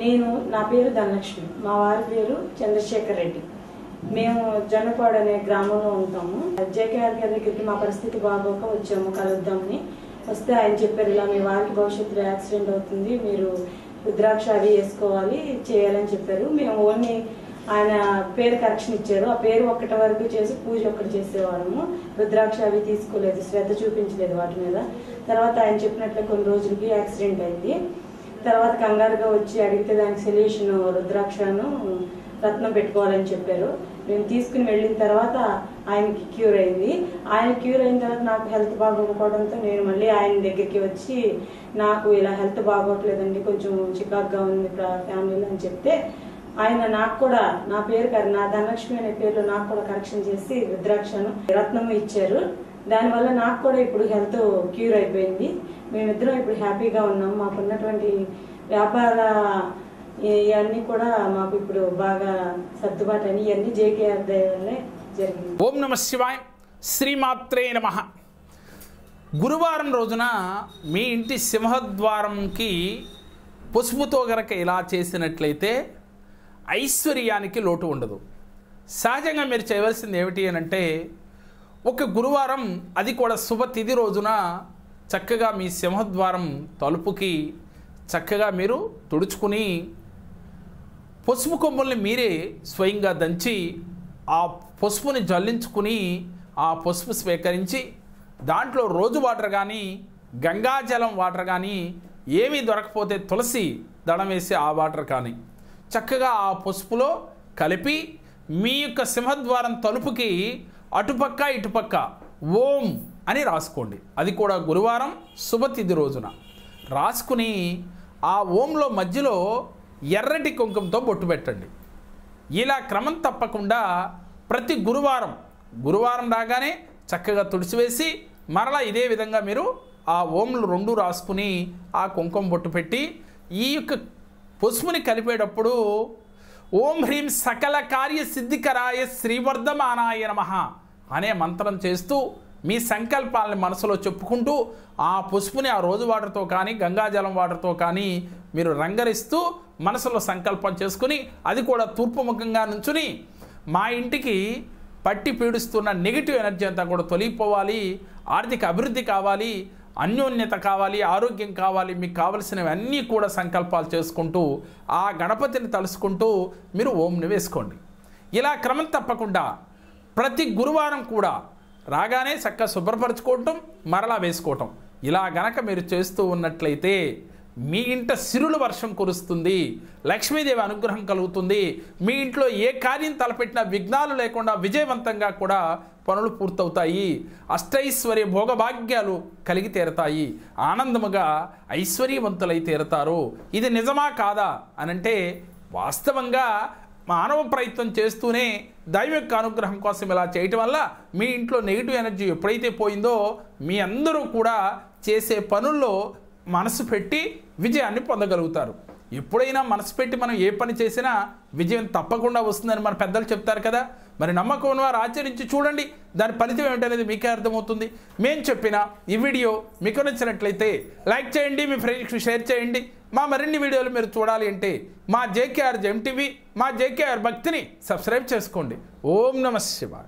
నేను నా పేరు ధనలక్ష్మి. మా వారి పేరు చంద్రశేఖర్ రెడ్డి. మేము జొన్నపాడు అనే గ్రామంలో ఉంటాము. జేకేఆర్ గారి దగ్గరికి మా పరిస్థితి బాగోక వచ్చాము కలుద్దామని. వస్తే ఆయన చెప్పారు ఇలా మీ వారికి భవిష్యత్తులో యాక్సిడెంట్ అవుతుంది మీరు రుద్రాక్ష అవి వేసుకోవాలి చేయాలని చెప్పారు. మేము ఓన్లీ ఆయన పేరు కరెక్షన్ ఇచ్చారు. ఆ పేరు ఒక్కటి వరకు చేసి పూజ ఒక్కటి చేసేవాళ్ళము. రుద్రాక్ష అవి తీసుకోలేదు. శ్రద్ధ చూపించలేదు వాటి మీద. తర్వాత ఆయన చెప్పినట్లు కొన్ని రోజులకి యాక్సిడెంట్ అయింది. తర్వాత కంగారుగా వచ్చి అడిగితే దానికి సొల్యూషన్ రుద్రాక్షను రత్నం పెట్టుకోవాలని చెప్పారు. మేము తీసుకుని వెళ్ళిన తర్వాత ఆయనకి క్యూర్ అయింది. ఆయన క్యూర్ అయిన తర్వాత నాకు హెల్త్ బాగోకపోవడంతో నేను మళ్ళీ ఆయన దగ్గరికి వచ్చి నాకు ఇలా హెల్త్ బాగోట్లేదండి కొంచెం చికాక్గా ఉంది ఫ్యామిలీలో అని చెప్తే ఆయన నాకు కూడా నా పేరు కర- నా ధనలక్ష్మి అనే పేరు నాకు కూడా కరెక్షన్ చేసి రుద్రాక్షను రత్నము ఇచ్చారు. దానివల్ల నాకు కూడా ఇప్పుడు హెల్త్ క్యూర్ అయిపోయింది. మేమిద్దరం ఇప్పుడు హ్యాపీగా ఉన్నాం. మాకున్నటువంటి వ్యాపార ఇవన్నీ కూడా మాకు ఇప్పుడు బాగా సర్దుబాటు అని ఇవన్నీ జేకేఆర్ దయ వల్లే జరిగింది. ఓం నమ శివాయ్ శ్రీమాత్రే నమ. గురువారం రోజున మీ ఇంటి సింహద్వారంకి పసుపుతో గనక ఇలా చేసినట్లయితే ఐశ్వర్యానికి లోటు ఉండదు. సహజంగా మీరు చేయవలసింది ఏమిటి అని అంటే ఒక గురువారం అది కూడా శుభ తిథి రోజున చక్కగా మీ సింహద్వారం తలుపుకి చక్కగా మీరు తుడుచుకుని పసుపు కొమ్ముల్ని మీరే స్వయంగా దంచి ఆ పసుపుని జల్లించుకుని ఆ పసుపు స్వీకరించి దాంట్లో రోజు వాటర్ కానీ గంగాజలం వాటర్ కానీ ఏమీ దొరకపోతే తులసి దడం వేసి ఆ వాటర్ కానీ. చక్కగా ఆ పసుపులో కలిపి మీ యొక్క సింహద్వారం తలుపుకి అటుపక్క ఇటుపక్క ఓం అని రాసుకోండి. అది కూడా గురువారం శుభతిథి రోజున. రాసుకుని ఆ ఓంలో మధ్యలో ఎర్రటి కుంకుమతో బొట్టు పెట్టండి. ఇలా క్రమం తప్పకుండా ప్రతి గురువారం గురువారం రాగానే చక్కగా తుడిచివేసి మరలా ఇదే విధంగా మీరు ఆ ఓంలు రెండు రాసుకుని ఆ కుంకుమ బొట్టు పెట్టి ఈ యొక్క పసుపుని కలిపేటప్పుడు ఓం హ్రీం సకల కార్య సిద్ధికరాయ శ్రీవర్ధమానాయ నమ అనే మంత్రం చేస్తూ మీ సంకల్పాలని మనసులో చెప్పుకుంటూ ఆ పసుపుని ఆ రోజు వాటర్తో కానీ గంగాజలం వాటర్తో కానీ మీరు రంగరిస్తూ మనసులో సంకల్పం చేసుకుని అది కూడా తూర్పుముఖంగా నుంచుని మా ఇంటికి పట్టి పీడిస్తున్న నెగిటివ్ ఎనర్జీ అంతా కూడా తొలగిపోవాలి ఆర్థిక అభివృద్ధి కావాలి అన్యోన్యత కావాలి ఆరోగ్యం కావాలి మీకు కావలసినవి అన్నీ కూడా సంకల్పాలు చేసుకుంటూ ఆ గణపతిని తలుసుకుంటూ మీరు ఓంని వేసుకోండి. ఇలా క్రమం తప్పకుండా ప్రతి గురువారం కూడా రాగానే చక్కగా శుభ్రపరచుకోవటం మరలా వేసుకోవటం. ఇలా గనక మీరు చేస్తూ ఉన్నట్లయితే మీ ఇంట సిరుల వర్షం కురుస్తుంది లక్ష్మీదేవి అనుగ్రహం కలుగుతుంది మీ ఇంట్లో ఏ కార్యం తలపెట్టినా విఘ్నాలు లేకుండా విజయవంతంగా కూడా పనులు పూర్తవుతాయి. అష్టైశ్వర్య భోగభాగ్యాలు కలిగి తీరతాయి. ఆనందముగా ఐశ్వర్యవంతులై తీరతారు. ఇది నిజమా కాదా అనంటే వాస్తవంగా మానవ ప్రయత్నం చేస్తూనే దైవ యొక్క అనుగ్రహం కోసం ఇలా చేయటం వల్ల మీ ఇంట్లో నెగిటివ్ ఎనర్జీ ఎప్పుడైతే పోయిందో మీ అందరూ కూడా చేసే పనుల్లో మనసు పెట్టి విజయాన్ని పొందగలుగుతారు. ఎప్పుడైనా మనసు పెట్టి మనం ఏ పని చేసినా విజయం తప్పకుండా వస్తుందని మన పెద్దలు చెప్తారు కదా. మరి నమ్మకం వారు ఆచరించి చూడండి. దాని ఫలితం ఏమిటనేది మీకే అర్థమవుతుంది. మేము చెప్పిన ఈ వీడియో మీకు నచ్చినట్లయితే లైక్ చేయండి మీ ఫ్రెండ్స్కి షేర్ చేయండి. మా మరిన్ని వీడియోలు మీరు చూడాలి అంటే మా జేకేఆర్ జెమ్ టీవీ మా జేకేఆర్ భక్తిని సబ్స్క్రైబ్ చేసుకోండి. ఓం నమ శివాయ.